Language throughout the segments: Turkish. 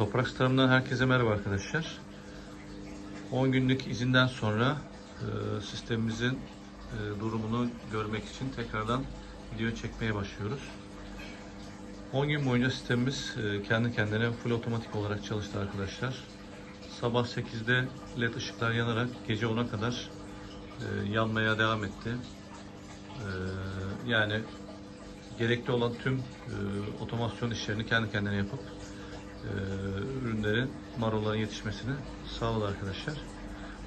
Toprak Tarım'dan herkese merhaba arkadaşlar. 10 günlük izinden sonra e, sistemimizin e, durumunu görmek için tekrardan video çekmeye başlıyoruz. 10 gün boyunca sistemimiz e, kendi kendine full otomatik olarak çalıştı arkadaşlar. Sabah 8'de led ışıklar yanarak gece 10'a kadar yanmaya devam etti. Yani gerekli olan tüm otomasyon işlerini kendi kendine yapıp e, ürünlerin, marulların yetişmesini sağladı arkadaşlar.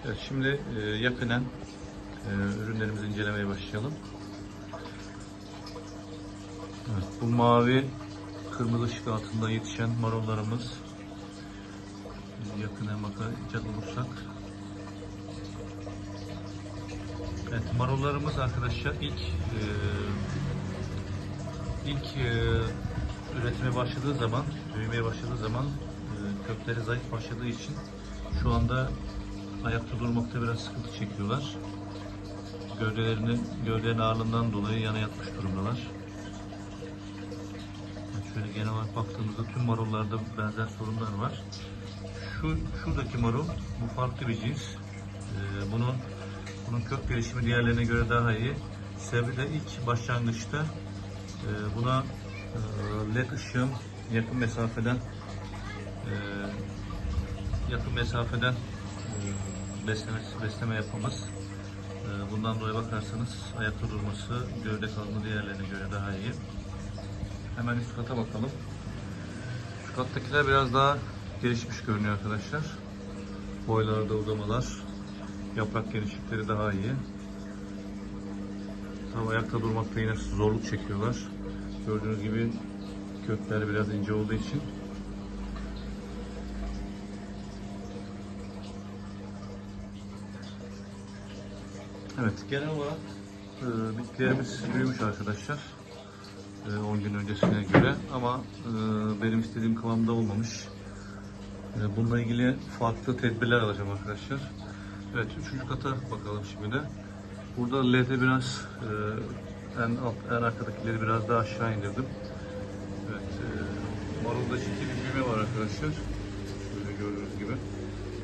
Evet, şimdi e, yakinen e, ürünlerimizi incelemeye başlayalım. Evet, bu mavi kırmızı ışık altında yetişen marullarımız yakına bakacak olursak Evet marullarımız arkadaşlar ilk e, ilk e, üretime başladığı zaman, büyümeye başladığı zaman e, kökleri zayıf başladığı için şu anda ayakta durmakta biraz sıkıntı çekiyorlar. Gövdelerini, gövdenin ağırlığından dolayı yana yatmış durumdalar. Şöyle genel olarak baktığımızda tüm marullarda benzer sorunlar var. Şu şuradaki marul bu farklı bir cins. Ee, bunun bunun kök gelişimi diğerlerine göre daha iyi. Sebebi de ilk başlangıçta e, buna led ışığın yakın mesafeden e, yakın mesafeden e, besleme, besleme yapmamız. E, bundan dolayı bakarsanız ayakta durması gövde kalınlığı diğerlerine göre daha iyi. Hemen üst kata bakalım. Üst kattakiler biraz daha gelişmiş görünüyor arkadaşlar. Boylarda uzamalar, yaprak genişlikleri daha iyi. Tabi ayakta durmakta yine zorluk çekiyorlar. Gördüğünüz gibi kökler biraz ince olduğu için. Evet genel olarak e, bitkilerimiz büyümüş arkadaşlar. E, 10 gün öncesine göre ama e, benim istediğim kıvamda olmamış. E, bununla ilgili farklı tedbirler alacağım arkadaşlar. Evet üçüncü kata bakalım şimdi de. Burada LED'i biraz e, en alt, en arkadakileri biraz daha aşağı indirdim. Evet, e, marulda ciddi bir büyüme var arkadaşlar. Böyle gördüğünüz gibi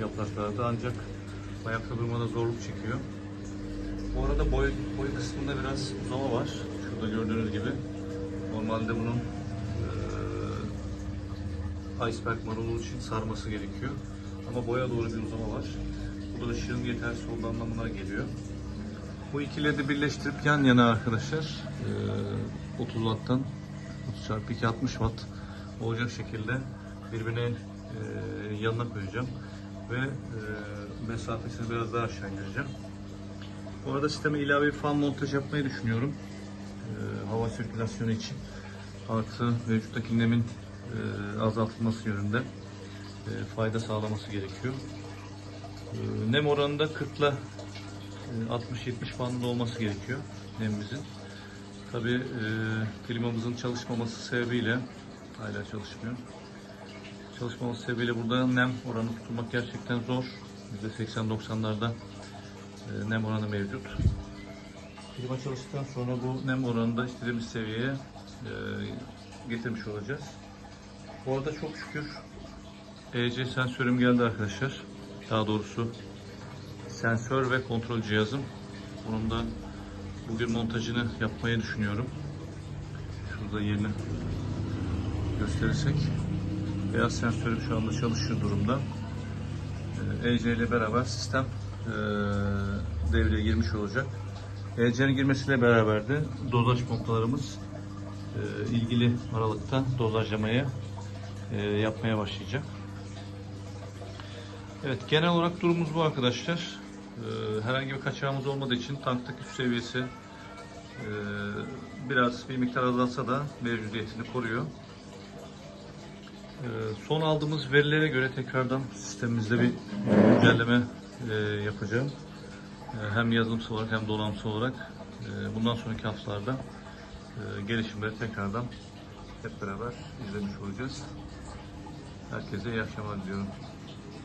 yapraklarda ancak ayakta durmada zorluk çekiyor. Bu arada boy, boy kısmında biraz uzama var. Şurada gördüğünüz gibi. Normalde bunun e, iceberg marulu için sarması gerekiyor. Ama boya doğru bir uzama var. Bu da ışığın yetersiz olduğu anlamına geliyor. Bu iki LED'i birleştirip yan yana arkadaşlar e, 30 watt'tan 30 çarpı 2 60 watt olacak şekilde birbirine e, yanına koyacağım ve e, mesafesini biraz daha aşağı indireceğim. Bu arada sisteme ilave bir fan montaj yapmayı düşünüyorum. E, hava sirkülasyonu için. Artı mevcuttaki nemin e, azaltılması yönünde e, fayda sağlaması gerekiyor. E, nem oranında 40 ile 60-70 bandında olması gerekiyor nemimizin. Tabi e, klimamızın çalışmaması sebebiyle hala çalışmıyor. Çalışmaması sebebiyle burada nem oranı tutulmak gerçekten zor. %80-90'larda e, nem oranı mevcut. Klima çalıştıktan sonra bu nem oranını da istediğimiz seviyeye e, getirmiş olacağız. Bu arada çok şükür EC sensörüm geldi arkadaşlar. Daha doğrusu sensör ve kontrol cihazım. Bunun da bugün montajını yapmayı düşünüyorum. Şurada yerini gösterirsek. Beyaz sensörüm şu anda çalışır durumda. Ee, EC ile beraber sistem e, devreye girmiş olacak. EC'nin girmesiyle beraber de dozaj pompalarımız e, ilgili aralıkta dozajlamayı e, yapmaya başlayacak. Evet genel olarak durumumuz bu arkadaşlar. Ee, herhangi bir kaçağımız olmadığı için tanktaki su seviyesi e, biraz bir miktar azalsa da mevcudiyetini koruyor. Ee, son aldığımız verilere göre tekrardan sistemimizde bir güncelleme e, yapacağım. E, hem yazılımsal olarak hem donanımsal olarak e, bundan sonraki haftalarda e, gelişimleri tekrardan hep beraber izlemiş olacağız. Herkese iyi akşamlar diliyorum.